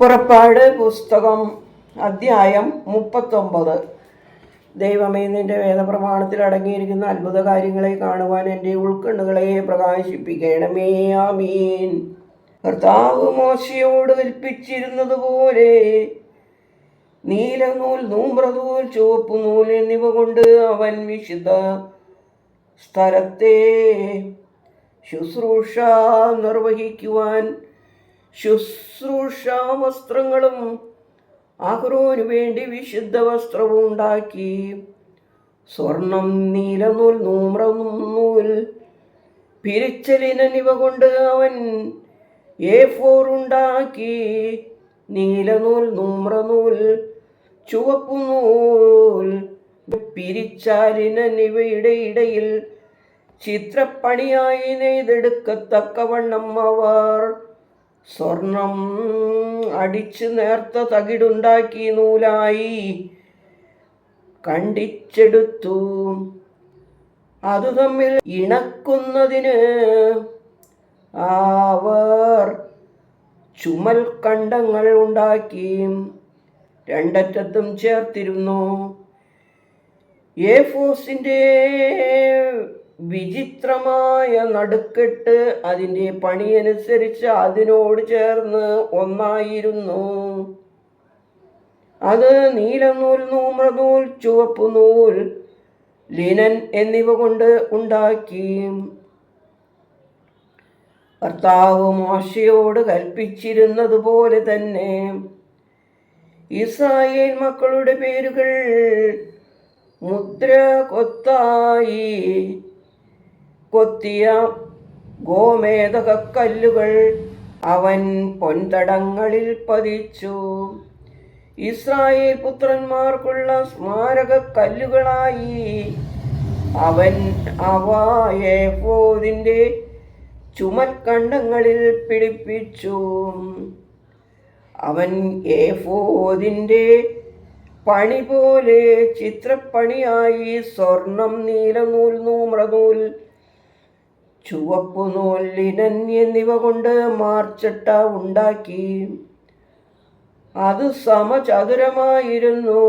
പുറപ്പാട് പുസ്തകം അധ്യായം മുപ്പത്തൊമ്പത്. ദൈവമേ നിന്റെ വേദപ്രമാണത്തിൽ അടങ്ങിയിരിക്കുന്ന അത്ഭുത കാര്യങ്ങളെ കാണുവാൻ എന്റെ ഉൾക്കണ്ണുകളെ പ്രകാശിപ്പിക്കണമേ. ആമീൻ. കർത്താവ് മോശയോട് കൽപ്പിച്ചിരുന്നത് പോലെ നീലനൂൽ നൂമ്രനൂൽ ചുവപ്പ് നൂൽ എന്നിവ കൊണ്ട് അവൻ വിശുദ്ധ സ്ഥലത്തെ ശുശ്രൂഷ നിർവഹിക്കുവാൻ ശുശ്രൂഷ വസ്ത്രങ്ങളും അഹ്റോന് വേണ്ടി വിശുദ്ധ വസ്ത്രവും ഉണ്ടാക്കി. സ്വർണം നീലനൂൽ നൂമ്രനൂൽ പിരിച്ചലിനിവ കൊണ്ട് അവൻ എ ഫോർ ഉണ്ടാക്കി. നീലനൂൽ നൂമ്രനൂൽ ചുവപ്പുനൂൽ പിരിച്ചാലിനിവയുടെ ഇടയിൽ ചിത്രപ്പണിയായി നെയ്തെടുക്കത്തക്കവണ്ണം അവർ സ്വർണം അടിച്ച് നേർത്ത തകിടുണ്ടാക്കി നൂലായി കണ്ടിച്ചെടുത്തു. അതു തമ്മിൽ ഇണക്കുന്നതിന് അവർ ചുമൽ കണ്ടങ്ങൾ ഉണ്ടാക്കി. രണ്ടറ്റത്തും ചേർത്തിരുന്നു. ഏഫോസിന്റെ വിചിത്രമായ നടുക്കെട്ട് അതിന്റെ പണിയനുസരിച്ച് അതിനോട് ചേർന്ന് ഒന്നായിരുന്നു. അത് നീലനൂൽ നൂമ്രനൂൽ ചുവപ്പ് നൂൽ ലിനൻ എന്നിവ കൊണ്ട് ഉണ്ടാക്കി. ഭർത്താവ് മോശയോട് കൽപ്പിച്ചിരുന്നത് പോലെ തന്നെ. ഇസ്രായേൽ മക്കളുടെ പേരുകൾ മുദ്ര കൊത്തായി കൊത്തിയ ഗോമേതകക്കല്ലുകൾ അവൻ പൊൻതടങ്ങളിൽ പതിച്ചു. ഇസ്രായേൽ പുത്രന്മാർക്കുള്ള സ്മാരക കല്ലുകളായി അവൻ അവ ഏഫോദിന്റെ ചുമൽക്കണ്ടങ്ങളിൽ പിടിപ്പിച്ചു. അവൻ ഏഫോദിന്റെ പണി പോലെ ചിത്രപ്പണിയായി സ്വർണം നീലനൂൽ നൂമ്രനൂൽ ചുവപ്പു നൂൽ ലിനൻ എന്നിവ കൊണ്ട് മാർച്ചട്ട ഉണ്ടാക്കി. അത് സമചതുരമായിരുന്നു.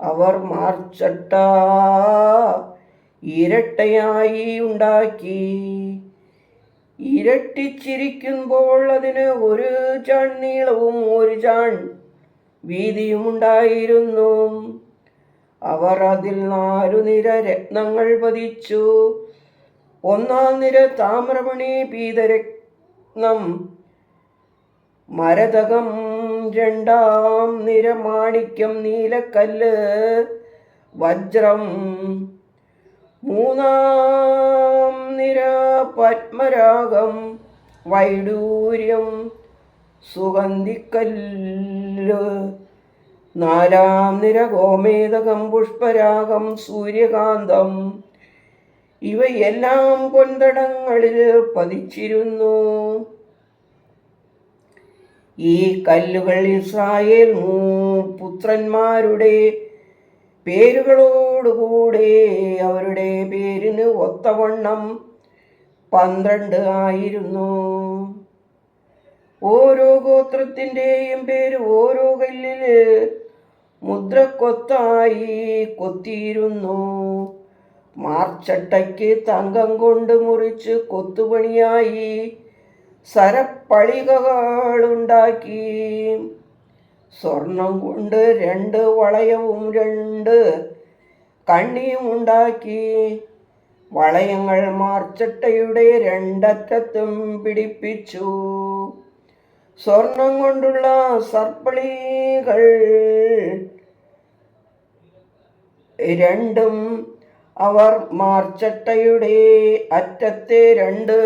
അവർ മാർച്ചട്ട ഇരട്ടയായി ഉണ്ടാക്കി. ഇരട്ടിച്ചിരിക്കുമ്പോൾ അതിന് ഒരു ചാൺ നീളവും ഒരു ചാൺ വീതിയുമുണ്ടായിരുന്നു അവർ അതിൽ നാലു നിര രത്നങ്ങൾ പതിച്ചു. ഒന്നാം നിര താമ്രമണി പീതരത്നം മരതകം രണ്ടാം നിര മാണിക്യം നീലക്കല്ല് വജ്രം മൂന്നാം നിര പത്മരാഗം വൈഡൂര്യം സുഗന്ധിക്കല്ല് നാലാം നിര ഗോമേതകം പുഷ്പരാഗം സൂര്യകാന്തം ഇവയെല്ലാം പൊന്തടങ്ങളിൽ പതിച്ചിരുന്നു. ഈ കല്ലുകൾ ഇസ്രായേൽ പുത്രന്മാരുടെ പേരുകളോടുകൂടെ അവരുടെ പേരിന് ഒത്തവണ്ണം പന്ത്രണ്ട് ആയിരുന്നു. ഓരോ ഗോത്രത്തിന്റെയും പേര് ഓരോ കല്ലിൽ മുദ്രക്കൊത്തായി കൊത്തിയിരുന്നു. മാർച്ചട്ടയ്ക്ക് തങ്കം കൊണ്ട് മുറിച്ച് കൊത്തുപണിയായി സരപ്പളികകളുണ്ടാക്കി. സ്വർണം കൊണ്ട് രണ്ട് വളയവും രണ്ട് കണ്ണിയും ഉണ്ടാക്കി വളയങ്ങൾ മാർച്ചട്ടയുടെ രണ്ടറ്റത്തും പിടിപ്പിച്ചു. സ്വർണം കൊണ്ടുള്ള സർപ്പളികൾ രണ്ടും അവർ മാർച്ചട്ടയുടെ അറ്റത്തെ രണ്ട്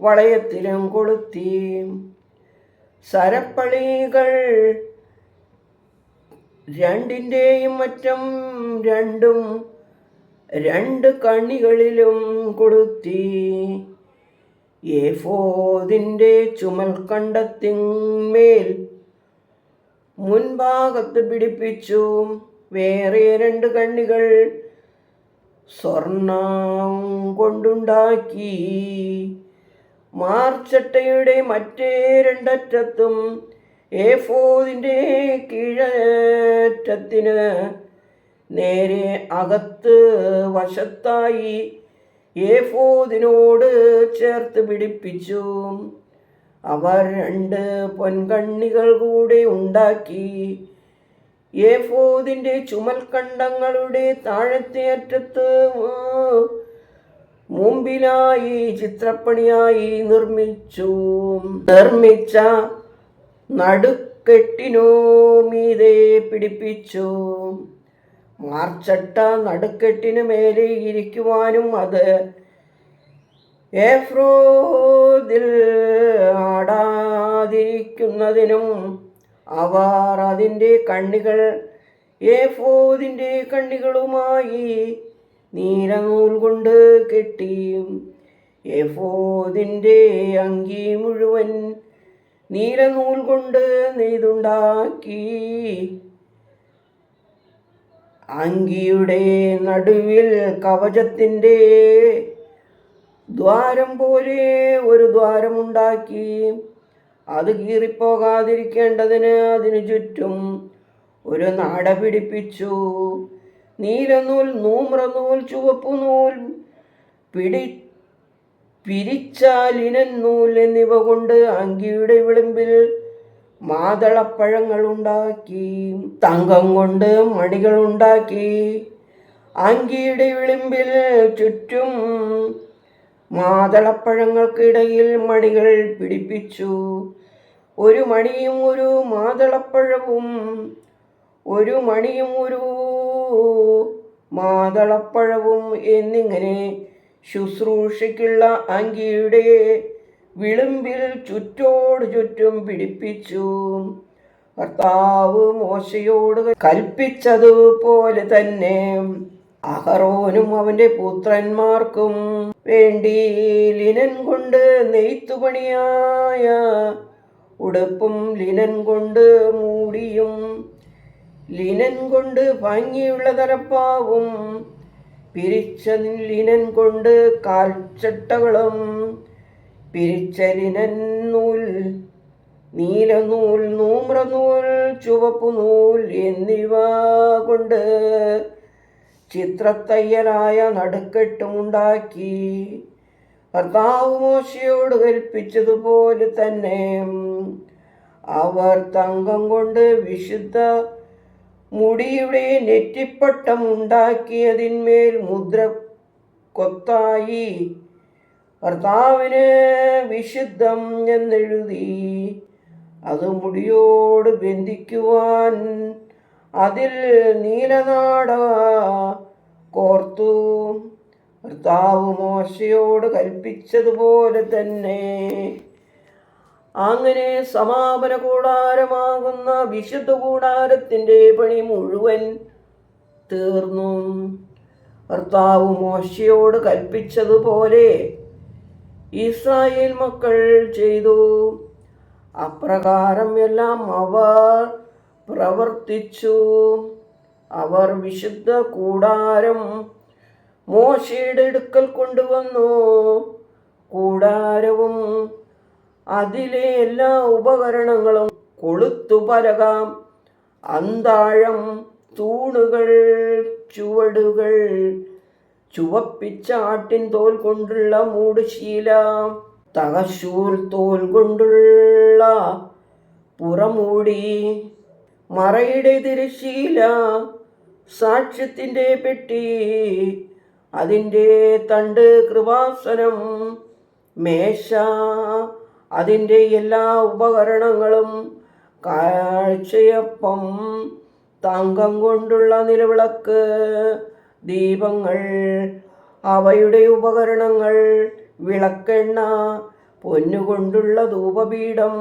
വളയത്തിലും കൊളുത്തി. സരപ്പളികൾ രണ്ടിന്റെയും മറ്റും രണ്ടും രണ്ട് കണികളിലും കൊളുത്തി. ഏഫോതിന്റെ ചുമൽ കണ്ടത്തിന്മേൽ മുൻഭാഗത്ത് പിടിപ്പിച്ചു. വേറെ രണ്ട് കണ്ണികൾ സ്വർണം കൊണ്ടുണ്ടാക്കി. മാർച്ചട്ടയുടെ മറ്റേ രണ്ടറ്റത്തും ഏഫോദിന്റെ കീഴറ്റത്തിന് നേരെ അകത്ത് വശത്തായി ഏഫോദിനോട് ചേർത്ത് പിടിപ്പിച്ചു. അവർ രണ്ട് പൊൻകണ്ണികൾ കൂടെ ഉണ്ടാക്കി. ഏഫോദിന്റെ ചുമൽക്കണ്ടങ്ങളുടെ താഴത്തെ അറ്റത്ത് മുമ്പിലായി ചിത്രപ്പണിയായി നിർമ്മിച്ചു. നിർമ്മിച്ച നടുക്കെട്ടിനോ മീതെ പിടിപ്പിച്ചു. മാർച്ചട്ട നടുക്കെട്ടിനു മേലെ ഇരിക്കുവാനും അത് ഏഫ്രോദിൽ ആടാതിരിക്കുന്നതിനും അവർ അതിന്റെ കണ്ണികൾ ഏഫോദിന്റെ കണ്ണികളുമായി നീലനൂൽ കൊണ്ട് കെട്ടി ഏഫോദിന്റെ അങ്കി മുഴുവൻ നീലനൂൽ കൊണ്ട് നെയ്തുണ്ടാക്കി. അങ്കിയുടെ നടുവിൽ കവചത്തിന്റെ ദ്വാരം പോലെ ഒരു ദ്വാരമുണ്ടാക്കി. അത് കീറിപ്പോകാതിരിക്കേണ്ടതിന് അതിനു ചുറ്റും ഒരു നാട പിടിപ്പിച്ചു. നീലനൂൽ നൂമ്രനൂൽ ചുവപ്പു നൂൽ പിടി പിരിച്ചാലിനൻ നൂൽ എന്നിവ കൊണ്ട് അങ്കിയുടെ വിളിമ്പിൽ മാതളപ്പഴങ്ങൾ ഉണ്ടാക്കി തങ്കം കൊണ്ട് മണികൾ ഉണ്ടാക്കി. അങ്കിയുടെ വിളിമ്പിൽ ചുറ്റും മാതളപ്പഴങ്ങൾക്കിടയിൽ മണികൾ പിടിപ്പിച്ചു. ഒരു മണിയും ഒരു മാതളപ്പഴവും ഒരു മണിയും ഒരു മാതളപ്പഴവും എന്നിങ്ങനെ ശുശ്രൂഷയ്ക്കുള്ള അങ്കിയുടെ വിളിമ്പിൽ ചുറ്റോട് ചുറ്റും പിടിപ്പിച്ചു. ഭർത്താവ് മോശയോട് കൽപ്പിച്ചതുപോലെ തന്നെ അഹറോനും അവന്റെ പുത്രന്മാർക്കും വേണ്ടി ലിനൻ കൊണ്ട് നെയ്ത്തുപണിയായ ഉടുപ്പും ലിനൻ കൊണ്ട് മൂടിയും ലിനൻ കൊണ്ട് ഭംഗിയുള്ള തലപ്പാവും പിരിച്ച ലിനൻ കൊണ്ട് കാൽച്ചട്ടകളും പിരിച്ച ലിനൻ നൂൽ നീലനൂൽ നൂമ്രനൂൽ ചുവപ്പുനൂൽ എന്നിവ കൊണ്ട് ചിത്രത്തയ്യലായ നടുക്കെട്ടുമുണ്ടാക്കി. ഭർത്താവ് മോശയോട് കൽപ്പിച്ചതുപോലെ തന്നെ അവർ തങ്കം കൊണ്ട് വിശുദ്ധ മുടിയുടെ നെറ്റിപ്പട്ടം ഉണ്ടാക്കിയതിന്മേൽ മുദ്ര കൊത്തായി. ഭർത്താവിന് വിശുദ്ധം എന്നെഴുതി അത് മുടിയോട് ബന്ധിക്കുവാൻ അതിൽ നീലനാട കോർത്തു. ഭർത്താവ് മോശയോട് കൽപ്പിച്ചതുപോലെ തന്നെ. അങ്ങനെ സമാപന കൂടാരമാകുന്ന വിശുദ്ധ കൂടാരത്തിന്റെ പണി മുഴുവൻ തീർന്നു. ഭർത്താവ് മോശയോട് കൽപ്പിച്ചതുപോലെ ഇസ്രായേൽ മക്കൾ ചെയ്തു. അപ്രകാരം എല്ലാം അവർ പ്രവർത്തിച്ചു. അവർ വിശുദ്ധ കൂടാരം മോശയുടെ അടുക്കൽ കൊണ്ടുവന്നു. കൂടാരവും അതിലെ എല്ലാ ഉപകരണങ്ങളും കൊളുത്തുപലകാം അന്താഴം തൂണുകൾ ചുവടുകൾ ചുവപ്പിച്ച ആട്ടിൻ തോൽ കൊണ്ടുള്ള മൂടുശീല തകശൂൽ തോൽ കൊണ്ടുള്ള പുറമൂടി മറയുടെ തിരശീല സാക്ഷ്യത്തിന്റെ പെട്ടി. അതിന്റെ തണ്ട് കൃപാസനം മേശ. അതിന്റെ എല്ലാ ഉപകരണങ്ങളും കാഴ്ചയപ്പം തങ്കം കൊണ്ടുള്ള നിലവിളക്ക് ദീപങ്ങൾ അവയുടെ ഉപകരണങ്ങൾ വിളക്കെണ്ണ പൊന്നുകൊണ്ടുള്ള ധൂപപീഠം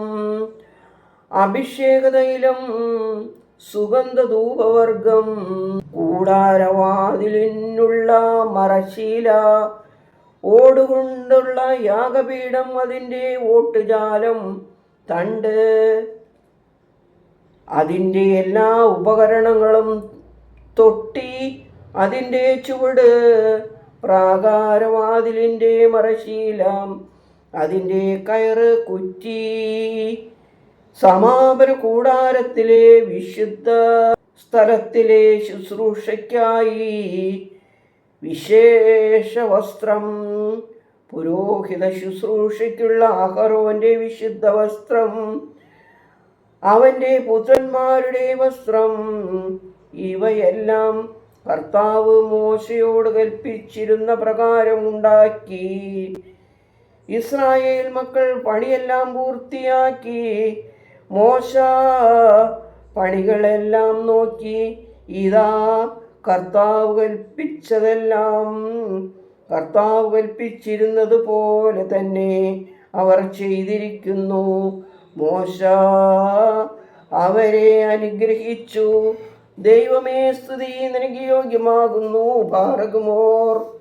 അഭിഷേകതൈലം സുഗന്ധധൂപവർഗം കൂടാരവാതിലിനുള്ള മറശീല ഓടുകൊണ്ടുള്ള യാഗപീഠം അതിന്റെ ഓട്ടുജാലം തണ്ട്. അതിന്റെ എല്ലാ ഉപകരണങ്ങളും തൊട്ടി അതിന്റെ ചുവട്. പ്രാകാരവാതിലിന്റെ മറശീല അതിന്റെ കയറ് കുറ്റി. സമാപന കൂടാരത്തിലെ വിശുദ്ധ സ്ഥലത്തിലെ ശുശ്രൂഷയ്ക്കായി വിശേഷ വസ്ത്രം പുരോഹിത ശുശ്രൂഷയ്ക്കുള്ള അഹറോന്റെ വിശുദ്ധ വസ്ത്രം അവന്റെ പുത്രന്മാരുടെ വസ്ത്രം ഇവയെല്ലാം കർത്താവ് മോശയോട് കൽപ്പിച്ചിരുന്ന പ്രകാരം ഉണ്ടാക്കി. ഇസ്രായേൽ മക്കൾ പണിയെല്ലാം പൂർത്തിയാക്കി. മോശ പണികളെല്ലാം നോക്കി ഇതാ കർത്താവ് കൽപ്പിച്ചതെല്ലാം. കർത്താവ് കൽപ്പിച്ചിരുന്നത് പോലെ തന്നെ അവർ ചെയ്തിരിക്കുന്നു. മോശ അവരെ അനുഗ്രഹിച്ചു. ദൈവമേ സ്തുതി നിനക്ക് യോഗ്യമാകുന്നു. ഭാരകുമോർ